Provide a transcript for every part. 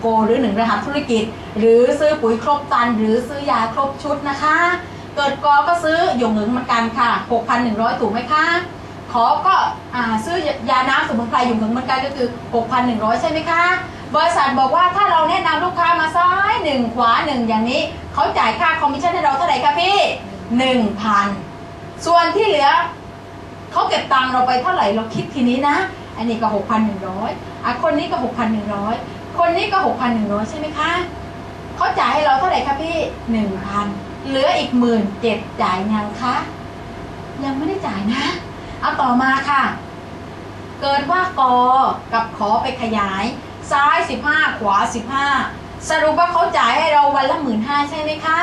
โก หรือหนึ่งรหัสธุรกิจ หรือซื้อปุ๋ยครบตัน หรือซื้อยาครบชุดนะคะ เกิดกอก็ซื้อหยงหึงมือนกันค่ะ 6,100 ถูกไหมคะ ขอก็อ่าซื้อยาน้ำสมุนไพรหยงหึงเหมือนกันก็คือ 6,100 ใช่ไหมคะ บริษัทบอกว่าถ้าเราแนะนำลูกค้ามาซ้ายหนึ่งขวาหนึ่งอย่างนี้เขาจ่ายค่าคอมมิชชั่นให้เราเท่าไหร่คะพี่1,000 ส่วนที่เหลือเขาเก็บตังเราไปเท่าไหร่เราคิดทีนี้นะ อันนี้ก็ 6,100อะคนนี้ก็ 6,100 คนนี้ก็6,100ใช่ไหมคะเขาจ่ายให้เราเท่าไหร่คะพี่1,000เหลืออีกหมื่นเจ็ดจ่ายยังคะยังไม่ได้จ่ายนะ เอาต่อมาค่ะ เกิดว่ากอกับขอไปขยาย ซ้าย15ขวา15สรุปว่าเขาจ่ายให้เราวันละหมื่นห้าใช่ไหมคะ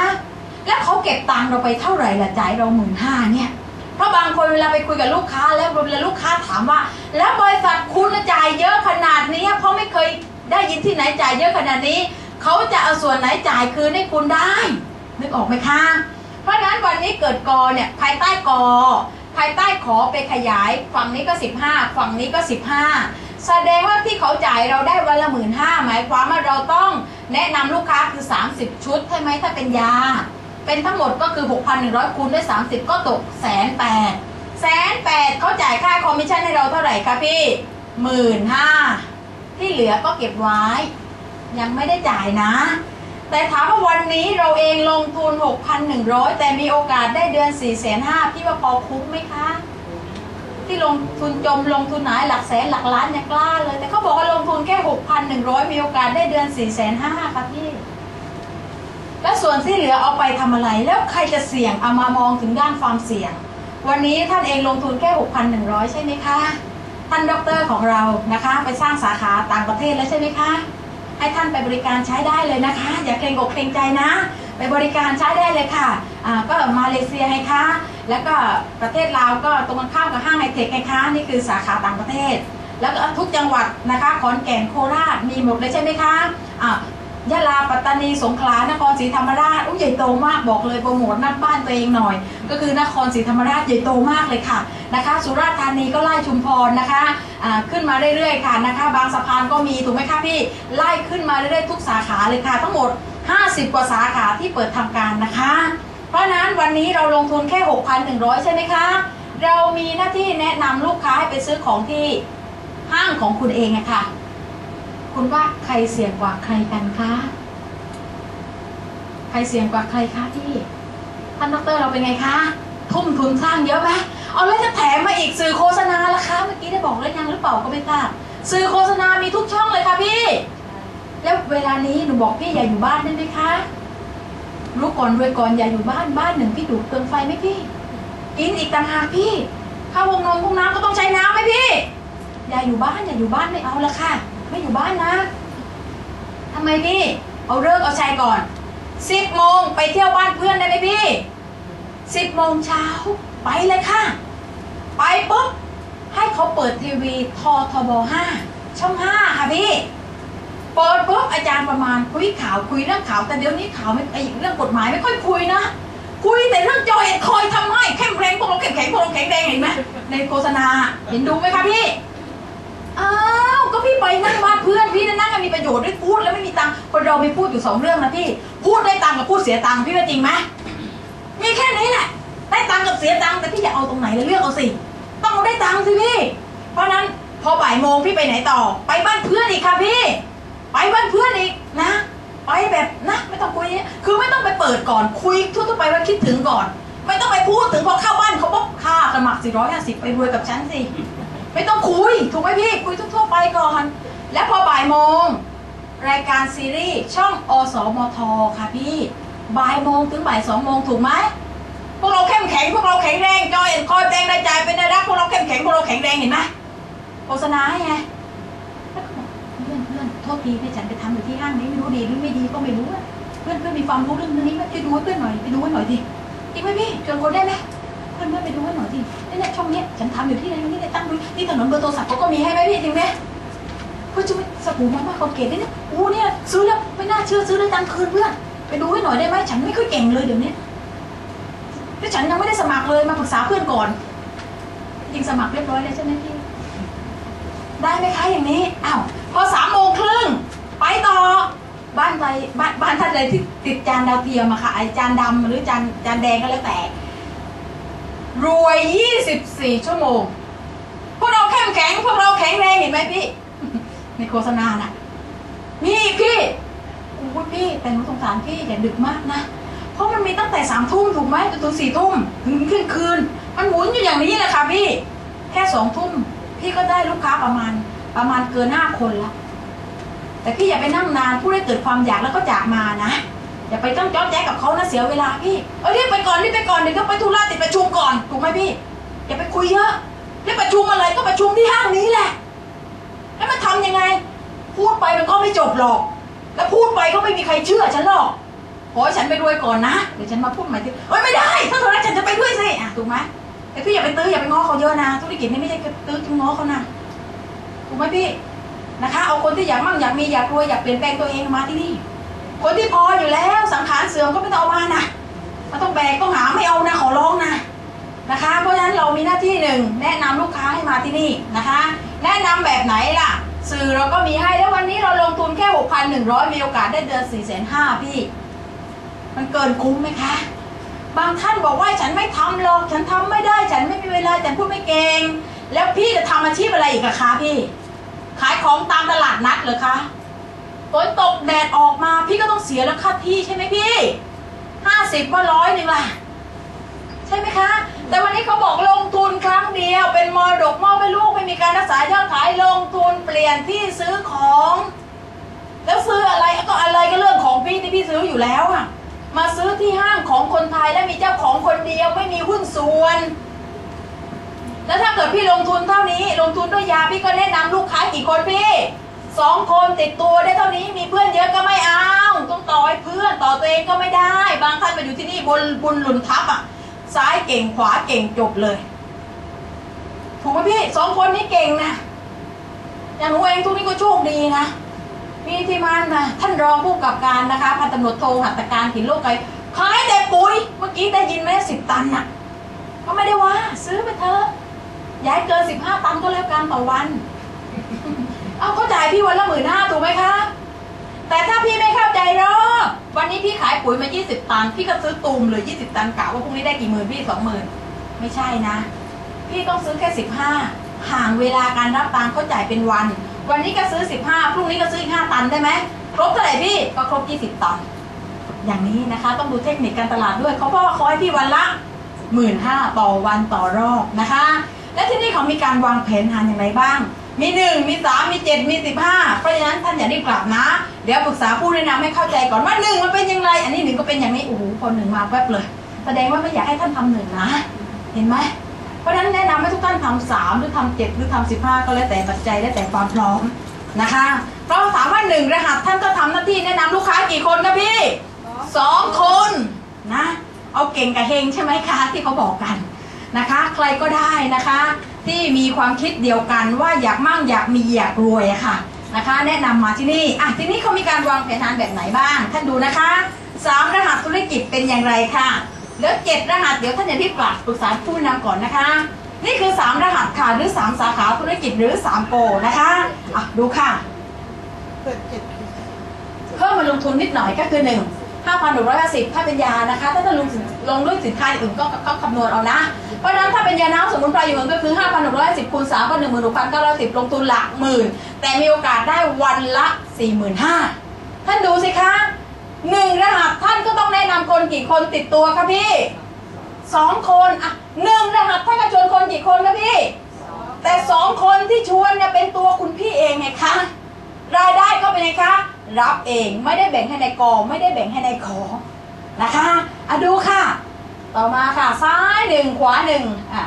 แล้วเขาเก็บตังค์เราไปเท่าไหร่ละจ่ายเราหมื่นห้าเนี่ย เพราะบางคนเวลาไปคุยกับลูกค้าแล้วเวลาลูกค้าถามว่า แล้วบริษัท ได้ยินที่ไหนจ่ายเยอะขนาดนี้ เขาจะเอาส่วนไหนจ่ายคืนให้คุณได้ นึกออกไหมคะ เพราะนั้นวันนี้เกิดกอเนี่ยภายใต้กอ ภายใต้ขอไปขยาย ฝั่งนี้ก็ 15 ฝั่งนี้ก็ 15 แสดงว่าที่เขาจ่ายเราได้วันละหมื่นห้าหมายความว่าเราต้องแนะนำลูกค้าคือ 30 ชุดใช่ไหมถ้าเป็นยา เป็นทั้งหมดก็คือ 6,100คูณด้วย 30 ก็ตกแสนแปดแสนแปดเขาจ่ายค่าคอมมิชชั่นให้เราเท่าไหร่คะพี่หมื่นห้า ที่เหลือก็เก็บไว้ ยังไม่ได้จ่ายนะ แต่ถามว่าวันนี้เราเองลงทุน 6,100 แต่มีโอกาสได้เดือน 4 5 0 0 0พี่ว่าพอคุ้มไหมคะ ที่ลงทุนจมลงทุนหายหลักแสนหลักล้านเนี่ยกล้าเลย แต่เขาบอกว่าลงทุนแค่ 6,100 มีโอกาสได้เดือน 4 5 0 0 0ค่ะพี่แล้วส่วนที่เหลือเอาไปทำอะไร แล้วใครจะเสี่ยงเอามามองถึงด้านความเสี่ยง วันนี้ท่านเองลงทุนแค่ 6,100 ใช่ไหมคะ ท่านด็อกเตอร์ของเรานะคะ ไปสร้างสาขาต่างประเทศแล้วใช่ไหมคะ ให้ท่านไปบริการใช้ได้เลยนะคะ อย่าเกรงอกเกรงใจนะ ไปบริการใช้ได้เลยค่ะก็มาเลเซียไงคะแล้วก็ประเทศลาวก็ตรงกันข้ามกับห้างไฮเทคไงคะนี่คือสาขาต่างประเทศ แล้วก็ทุกจังหวัดนะคะขอนแก่นโคราชมีหมดเลยใช่ไหมคะอ่า ยะลาปัตตานีสงขลานครศรีธรรมราชอุ้ยใหญ่โตมากบอกเลยโปรโมทหน้าบ้านตัวเองหน่อย ก็คือนครศรีธรรมราชใหญ่โตมากเลยค่ะนะคะ สุราษฎร์ธานีก็ไล่ชุมพรนะคะขึ้นมาเรื่อยๆค่ะนะคะ บางสะพานก็มีถูกไหมคะพี่ไล่ขึ้นมาเรื่อยๆทุกสาขาเลยค่ะ ทั้งหมด 50 กว่าสาขาที่เปิดทำการนะคะ เพราะนั้นวันนี้เราลงทุนแค่ 6,100 ใช่ไหมคะเรามีหน้าที่แนะนำลูกค้าให้ไปซื้อของที่ห้างของคุณเองอะค่ะ คุณว่าใครเสี่ยงกว่าใครกันคะ ใครเสี่ยงกว่าใครคะพี่ ท่านดรเราเป็นไงคะ ทุ่มทุนสร้างเยอะไหมเอาแล้วจะแถมมาอีกสื่อโฆษณาละคะ เมื่อกี้ได้บอกแล้วยังหรือเปล่าก็ไม่ทราบสื่อโฆษณามีทุกช่องเลยค่ะพี่ แล้วเวลานี้หนูบอกพี่อย่าอยู่บ้านได้ไหมคะ รู้ก่อนรวยก่อนอย่าอยู่บ้านบ้านหนึ่งพี่ดูดเปลืองไฟไหมพี่ กินอีกต่างหากพี่เข้าวงนมพวกน้ำก็ต้องใช้น้ำไหมพี่ อย่าอยู่บ้านอย่าอยู่บ้านไม่เอาละค่ะ ไม่อยู่บ้านนะทำไมพี่ เอาเลิกเอาชัยก่อนสิบโมงไปเที่ยวบ้านเพื่อนได้ไหมพี่สิบโมงเช้าไปเลยค่ะ ไปปุ๊บให้เขาเปิดทีวีทอทบห้าช่องห้าค่ะพี่เปิดปุ๊บอาจารย์ประมาณคุยข่าวคุยเรื่องข่าวแต่เดี๋ยวนี้ข่าวไม่ไอเรื่องกฎหมายไม่ค่อยคุยนะคุยแต่เรื่องจอยคอยทำให้เข้มแข็งพวกเราเข้มแข็งพวกเราแข็งแรงเห็นไหมในโฆษณาเห็นดูไหมคะพี่ อ้าวก็พี่ไปนั่งบ้านเพื่อนพี่นั่งกันมีประโยชน์ด้วยพูดแล้วไม่มีตังค์คนเรามีพูดอยู่สองเรื่องนะพี่พูดได้ตังค์กับพูดเสียตังค์พี่ว่าจริงไหมมีแค่นี้แหละได้ตังค์กับเสียตังค์แต่พี่จะเอาตรงไหนเลยเลือกเอาสิต้องเอาได้ตังค์สิพี่เพราะนั้นพอบ่ายโมงพี่ไปไหนต่อ ไปบ้านเพื่อนอีกค่ะพี่ ไปบ้านเพื่อนอีกนะไปแบบนะไม่ต้องคุยเนี่ยคือไม่ต้องไปเปิดก่อนคุยทั่วๆไปว่าคิดถึงก่อน ไม่ต้องไปพูดถึงพอเข้าบ้านเขาบอกค่าสมัคร450ไปรวยกับฉันสิ ไม่ต้องคุย ถูกไหมพี่ คุยทั่วๆไปก่อน แล้วพอบ่ายโมง รายการซีรีส์ช่องอสมทค่ะพี่บ่ายโมงถึงบ่ายสองโมงถูกไหมพวกเราเข้มแข็งพวกเราแข็งแรงจอยคอยแปลงรายจ่ายเป็นรายรับพวกเราเข้มแข็งพวกเราแข็งแรงเห็นไหมโฆษณาไงเพื่อนเพื่อนโทษทีให้ฉันไปทำอยู่ที่ห้างนี้ไม่รู้ดีหรือไม่ดีก็ไม่รู้เพื่อนเพื่อนมีความรู้เรื่องนี้ไหมช่วยดูให้เพื่อนหน่อยไปดูให้หน่อยดิจริงไหมพี่ชวนคนได้ไหม เพื่อนเพื่อนไปดูให้หน่อยดิเนี่ยช่องเนี้ยฉันทำอยู่ที่ไหนนี่เนี่ยตั้งดูที่ถนนเบอร์โทรศัพท์เขาก็มีให้ไหมพี่จริงไหมเพื่อนจะไปสบู่มาม่าเขาเกตได้เนี่ยอู้เนี่ยซื้อแล้วไม่น่าเชื่อซื้อได้ตังคืนเพื่อนไปดูให้หน่อยได้ไหมฉันไม่ค่อยเก่งเลยเดี๋ยวนี้แล้วฉันยังไม่ได้สมัครเลยมาปรึกษาเพื่อนก่อนจริงสมัครเรียบร้อยแล้วใช่ไหมพี่ได้ไหมคะอย่างนี้อ้าวพอสามโมงครึ่งไปต่อบ้านบ้านท่านใดที่ติดจานดาวเทียมอะค่ะไอจานดำหรือจานจานแดงก็แล้วแต่ รวย 24 ชั่วโมง พวกเราเข้มแข็งพวกเราแข็งแรงเห็นไหมพี่ ในโฆษณาน่ะนี่พี่โอ้ยพี่แต่หนูสงสารพี่อย่าดึกมากนะ เพราะมันมีตั้งแต่สามทุ่มถูกไหมจนถึงสี่ทุ่มถึงเที่ยงคืน มันหมุนอยู่อย่างนี้แหละค่ะพี่ แค่สองทุ่มพี่ก็ได้ลูกค้าประมาณประมาณเกินห้าคนละแต่พี่อย่าไปนั่งนานผู้ได้เกิดความอยากแล้วก็จากมานะ อย่าไปต้องจ้อแจ๊กกับเขานะเสียเวลาพี่เอ้ยรีบไปก่อนรีบไปก่อนเดี๋ยวต้องไปธุระติดประชุมก่อนถูกไหมพี่ อย่าไปคุยเยอะรีบประชุมอะไรก็ประชุมที่ห้างนี้แหละ แล้วมันทำยังไง พูดไปมันก็ไม่จบหรอก แล้วพูดไปก็ไม่มีใครเชื่อฉันหรอกขอให้ฉันไปด้วยก่อนนะเดี๋ยวฉันมาพูดใหม่ทีเอ้ยไม่ได้ถ้าเธอรักฉันจะไปด้วยสิอะถูกไหมแต่พี่อย่าไปตื้ออย่าไปง้อเขาเยอะนะธุรกิจนี้ไม่ใช่ตื้อจะง้อเขานะถูกไหมพี่นะคะ เอาคนที่อยากมั่งอยากมีอยากรวยอยากเปลี่ยนแปลงตัวเองมาที่นี่ คนที่พออยู่แล้วสังขารเสื่อมก็ไม่ต้องเอามานะมันต้องแบกต้องหาไม่เอานะขอร้องนะนะคะ เพราะฉะนั้นเรามีหน้าที่หนึ่งแนะนำลูกค้าให้มาที่นี่นะคะ แนะนำแบบไหนล่ะ สื่อเราก็มีให้แล้ววันนี้เราลงทุนแค่6,100 มีโอกาสได้เดือน4 5 0 0 0พี่ มันเกินคุ้มไหมคะ บางท่านบอกว่าฉันไม่ทำหรอกฉันทำไม่ได้ฉันไม่มีเวลาฉันพูดไม่เก่งแล้วพี่จะทำอาชีพอะไรอีกคะพี่ ขายของตามตลาดนัดเหรอคะ นตกแดดออกมาพี่ก็ต้องเสียแล้วค่าที่ใช่ไหมพี่ห้าสิบว่าร้อยหนึ่งล่ะ ใช่ไหมคะ แต่วันนี้เขาบอกลงทุนครั้งเดียว เป็นมรดกมอบให้ลูกไม่มีการรักษายอดขายลงทุนเปลี่ยนที่ซื้อของ แล้วซื้ออะไรก็อะไรก็เรื่องของพี่ที่พี่ซื้ออยู่แล้วอะมาซื้อที่ห้างของคนไทยและมีเจ้าของคนเดียวไม่มีหุ้นส่วน แล้วถ้าเกิดพี่ลงทุนเท่านี้ ลงทุนด้วยยาพี่ก็แนะนำลูกค้ากี่คนพี่ สองคนติดตัวได้เท่านี้มีเพื่อนเยอะก็ไม่เอาต้องต่อให้เพื่อนต่อตัวเองก็ไม่ได้ บางท่านมาอยู่ที่นี่บนบุญหลุนทับอะซ้ายเก่งขวาเก่งจบเลย ถูกไหมพี่สองคนนี้เก่งนะอย่างหนูเองทุกนี้ก็โชคดีนะมีที่มันนะท่านรองผู้กับการนะคะพันตำรวจโทหัตถการกินโลกไกขายแต่ปุ๋ยเมื่อกี้ได้ยินไหมสิบตันน่ะก็ไม่ได้ว่า ซื้อไปเถอะย้ายเกินสิบห้าตันก็แล้วกันต่อวัน เอาเข้าจ่ายพี่วันละหมื่นห้าถูกไหมคะ แต่ถ้าพี่ไม่เข้าใจหรอกวันนี้พี่ขายปุ๋ยมา 20 ตัน พี่ก็ซื้อตูมเลย20 ตันกะว่าพรุ่งนี้ได้กี่หมื่นพี่สองหมื่นไม่ใช่นะ พี่ต้องซื้อแค่ 15 ห่างเวลาการรับตังค์เขาจ่ายเป็นวัน วันนี้ก็ซื้อ 15 พรุ่งนี้ก็ซื้ออีก5ตันได้ไหมครบเท่าไหร่พี่ก็ครบ 20 ตัน อย่างนี้นะคะต้องดูเทคนิคการตลาดด้วยเขาบอกว่าเขาให้พี่วันละหมื่นห้าต่อวันต่อรอบนะคะ และที่นี่เขามีการวางแผนทานอย่างไรบ้าง มีหนึ่งมีสามมีเจ็ดมีสิบห้าเพราะฉะนั้นท่านอย่ารีบกลับนะ เดี๋ยวปรึกษาผู้แนะนำให้เข้าใจก่อนว่าหนึ่งมันเป็นอย่างไร อันนี้หนึ่งก็เป็นอย่างนี้โอ้โหพอหนึ่งมาแป๊บเลย แสดงว่าไม่อยากให้ท่านทำหนึ่งนะ เห็นไหมเพราะฉะนั้นแนะนำให้ทุกท่านทำสามหรือทำเจ็ดหรือทำสิบห้าก็แล้วแต่ปัจจัยแล้วแต่ความพร้อมนะคะเพราะถามว่าหนึ่งรหัสท่านก็ทำหน้าที่แนะนำลูกค้ากี่คนนะพี่สองคนนะ เอาเก่งกับเฮงใช่ไหมคะที่เขาบอกกันนะคะ ใครก็ได้นะคะ ที่มีความคิดเดียวกันว่าอยากมั่งอยากมีอยากรวยอะค่ะนะคะ แนะนำมาที่นี่อะทีนี้เขามีการวางแผนงานแบบไหนบ้างท่านดูนะคะสามรหัสธุรกิจเป็นอย่างไรค่ะแล้วเจ็ดรหัสเดี๋ยวท่านอย่ารีบกลับปรึกษาผู้นำก่อนนะคะ นี่คือสามรหัสค่ะหรือสามสาขาธุรกิจหรือสามโกนะคะอะดูค่ะเปิดเจ็ดปีเพิ่มมาลงทุนนิดหน่อยก็คือหนึ่ง ห้าพันหนึ่งร้อยห้าสิบถ้าเป็นยานะคะ ถ้าจะลงสินลงด้วยสินค้าอื่นก็ก็คำนวณเอานะ เพราะฉะนั้นถ้าเป็นยาน้ำสมุนไพรอยู่ก็คือห้าพันหนึ่งร้อยสิบคูณสามพันหนึ่งหมื่นหกพันเก้าร้อยสิบลงทุนหลักหมื่น แต่มีโอกาสได้วันละสี่หมื่นห้าท่านดูสิคะหนึ่งรหัสท่านก็ต้องแนะนำคนกี่คนติดตัวคะพี่สองคนอะหนึ่งรหัสท่านก็ชวนคนกี่คนคะพี่แต่สองคนที่ชวนเนี่ยเป็นตัวคุณพี่เองไงคะรายได้ก็เป็นไงคะ รับเองไม่ได้แบ่งให้ในกองไม่ได้แบ่งให้ในขอนะคะอะดูค่ะ ต่อมาค่ะซ้ายหนึ่งขวาหนึ่งอะ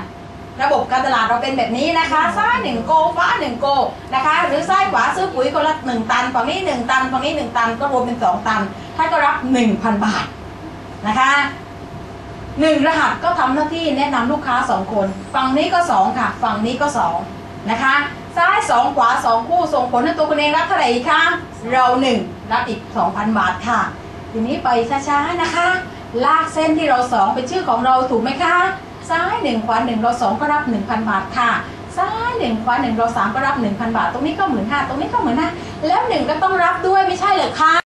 ระบบการตลาดเราเป็นแบบนี้นะคะซ้ายหนึ่งโกฟ้าหนึ่งโกนะคะ หรือซ้ายขวาซื้อปุ๋ยคนละหนึ่งตันฝั่งนี้หนึ่งตันฝั่งนี้หนึ่งตันก็รวมเป็นสองตันท่านก็รับหนึ่งพันบาทนะคะหนึ่งรหัสก็ทำหน้าที่แนะนำลูกค้าสองคน ฝั่งนี้ก็สองค่ะ ฝั่งนี้ก็สองนะคะ ซ้ายสองขวาสองคู่ส่งผลให้ตัวคุณเองรับเท่าไหร่อีกคะเราหนึ่งรับอีก 2,000 บาทค่ะ ทีนี้ไปช้าๆนะคะ ลากเส้นที่เราสองเป็นชื่อของเราถูกไหมคะ ซ้ายหนึ่งขวาหนึ่งเราสองก็รับ 1,000 บาทค่ะ ซ้ายหนึ่งขวาหนึ่งเราสามก็รับ 1,000 บาท ตรงนี้ก็หมื่นห้าตรงนี้ก็หมื่นห้าแล้วหนึ่งก็ต้องรับด้วยไม่ใช่เหรอคะ